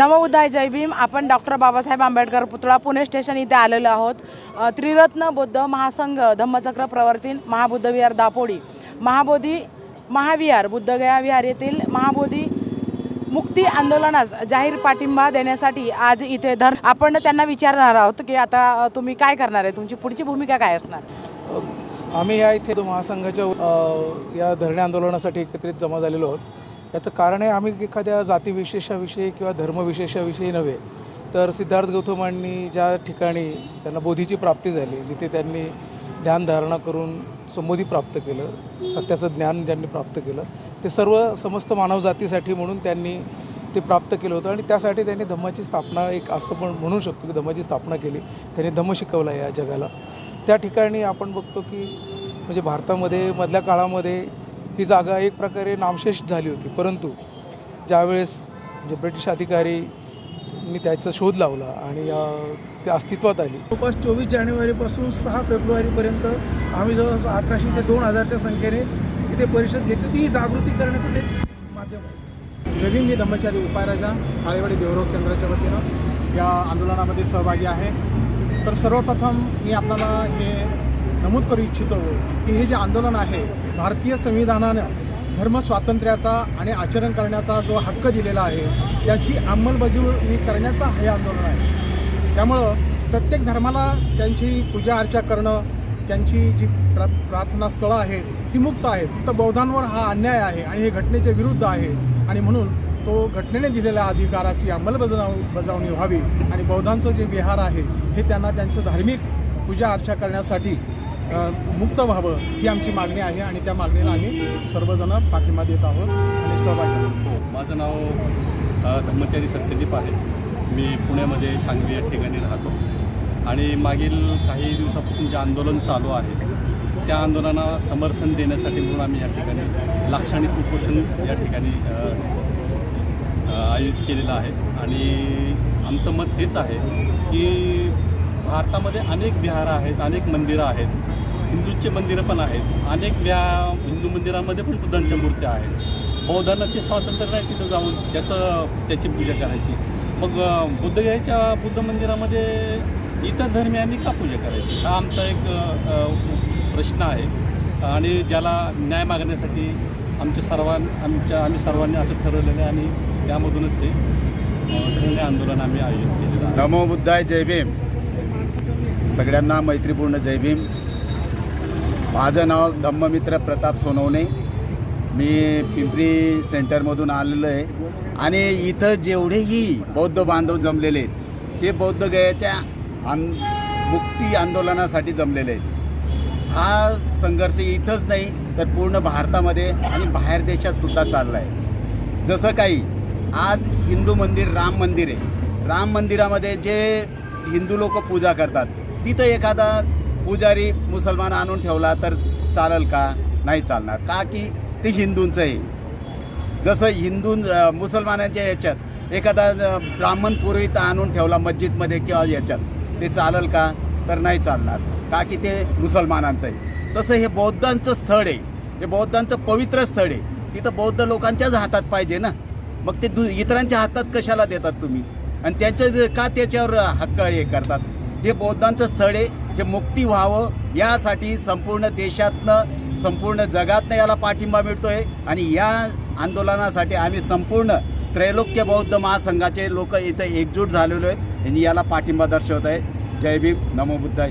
नवउदय जय भीम. आपण डॉक्टर बाबासाहेब आंबेडकर पुतळा पुणे स्टेशन इथे आलेलो आहोत. त्रिरत्न बुद्ध महासंघ धम्मचक्र प्रवर्तीन महाबुद्ध विहार दापोडी. महाबोधी महाविहार बुद्धगया विहार येथील महाबोधी मुक्ती आंदोलनास जाहीर पाठिंबा देण्यासाठी आज इथे धर आपण त्यांना विचारणार आहोत की आता तुम्ही काय करणार आहे? तुमची पुढची भूमिका काय असणार? आम्ही या इथे महासंघाच्या या धरणे आंदोलनासाठी एकत्रित जमा झालेलो आहोत. याचं कारण आहे आम्ही एखाद्या जातीविशेषाविषयी किंवा धर्मविशेषाविषयी नव्हे. तर सिद्धार्थ गौतमांनी ज्या ठिकाणी त्यांना बोधीची प्राप्ती झाली जिथे त्यांनी ध्यानधारणा करून संबोधी प्राप्त केलं सत्याचं ज्ञान ज्यांनी प्राप्त केलं ते सर्व समस्त मानवजातीसाठी म्हणून त्यांनी ते प्राप्त केलं होतं. आणि त्यासाठी त्यांनी धम्माची स्थापना एक असं पण म्हणू शकतो की धम्माची स्थापना केली त्यांनी धम्म शिकवला या जगाला. त्या ठिकाणी आपण बघतो की म्हणजे भारतामध्ये मधल्या काळामध्ये ही जागा एक प्रकारे नामशेष झाली होती. परंतु ज्यावेळेस जे ब्रिटिश अधिकारींनी त्याचा शोध लावला आणि ते अस्तित्वात आली. जवळपास चोवीस जानेवारीपासून सहा फेब्रुवारीपर्यंत आम्ही जवळपास अठराशे ते दोन हजारच्या संख्येने इथे परिषद घेतली. ती जागृती करण्याचं ते माध्यम आहे. जमीन मी धम्मचारी उपायराजा काळेवाडी देवरोग केंद्राच्या वतीनं या आंदोलनामध्ये सहभागी आहे. तर सर्वप्रथम मी आपल्याला हे नमूद करू इच्छितो की हे जे आंदोलन आहे भारतीय संविधानानं धर्म स्वातंत्र्याचा आणि आचरण करण्याचा जो हक्क दिलेला आहे त्याची अंमलबजावणी करण्याचा हे आंदोलन आहे. त्यामुळं प्रत्येक धर्माला त्यांची पूजा अर्चा करणं त्यांची जी प्रा प्रार्थनास्थळं आहेत ती मुक्त आहेत. फक्त बौद्धांवर हा अन्याय आहे आणि हे घटनेच्या विरुद्ध आहे. आणि म्हणून तो घटनेने दिलेल्या अधिकाराची अंमलबजाव बजावणी व्हावी आणि बौद्धांचं जे विहार आहे हे त्यांना त्यांचं धार्मिक पूजा अर्चा करण्यासाठी मुक्त व्हावं ही आमची मागणी आहे आणि त्या मागणीला आम्ही सर्वजण पाठिंबा देत आहोत आणि सहभागी आहोत. हो, माझं नाव धर्मचारी धम्मचारी सत्यदीप आहे मी पुण्यामध्ये सांगली या ठिकाणी राहतो. आणि मागील काही दिवसापासून जे आंदोलन चालू आहे त्या आंदोलनाला समर्थन देण्यासाठी म्हणून आम्ही या ठिकाणी लाक्षणिक उपोषण या ठिकाणी आयोजित केलेलं आहे. आणि आमचं मत हेच आहे की भारतामध्ये अनेक विहारं आहेत अनेक मंदिरं आहेत. हिंदूंचे मंदिरं पण आहेत. अनेक व्या हिंदू मंदिरामध्ये पण बुद्धांच्या मूर्त्या आहेत. बौद्धांना ते स्वातंत्र्य नाही तिथं जाऊन त्याचं त्याची पूजा करायची. मग अ, बुद्धगयाच्या बुद्ध मंदिरामध्ये इतर धर्मियांनी का पूजा करायची? हा आमचा एक प्रश्न आहे. आणि ज्याला न्याय मागण्यासाठी आमच्या सर्वां आमच्या आम्ही सर्वांनी असं ठरवलेलं आहे आणि त्यामधूनच हे आंदोलन आम्ही आयोजित केलेलं आहे. नमो बुद्धाय जय भीम. सगळ्यांना मैत्रीपूर्ण जय भीम. माझं नाव धम्ममित्र प्रताप सोनवणे. मी पिंपरी सेंटरमधून आलेलो आहे. आणि इथं जेवढेही बौद्ध बांधव जमलेले आहेत ते बौद्ध गयाच्या आन मुक्ती आंदोलनासाठी जमलेले आहेत. हा संघर्ष इथंच नाही तर पूर्ण भारतामध्ये आणि बाहेर देशातसुद्धा चालला आहे जसं काही आज हिंदू मंदिर राम मंदिर आहे. राम मंदिरामध्ये जे हिंदू लोक पूजा करतात तिथं एखादा पुजारी मुसलमान आणून ठेवला तर चालेल का? नाही चालणार. का की ते हिंदूंचं आहे जसं हिंदू मुसलमानांच्या याच्यात एखादा ब्राह्मण पुरोहित आणून ठेवला मस्जिदमध्ये किंवा याच्यात ते चालेल का? तर नाही चालणार. का की ते मुसलमानांचं आहे तसं हे बौद्धांचं स्थळ आहे. हे बौद्धांचं पवित्र स्थळ आहे. तिथं बौद्ध लोकांच्याच हातात पाहिजे ना. मग ते दु इतरांच्या हातात कशाला देतात तुम्ही? आणि त्याच्या का त्याच्यावर हक्क हे करतात? हे बौद्धांचं स्थळ आहे. हे मुक्ती व्हावं. यासाठी संपूर्ण देशातनं संपूर्ण जगातनं याला पाठिंबा मिळतोय. आणि या आंदोलनासाठी आम्ही संपूर्ण त्रैलोक्य बौद्ध महासंघाचे लोक इथं एकजूट झालेलो आहे. आणि याला पाठिंबा दर्शवत आहे. जय भीम. नमो बुद्धाय.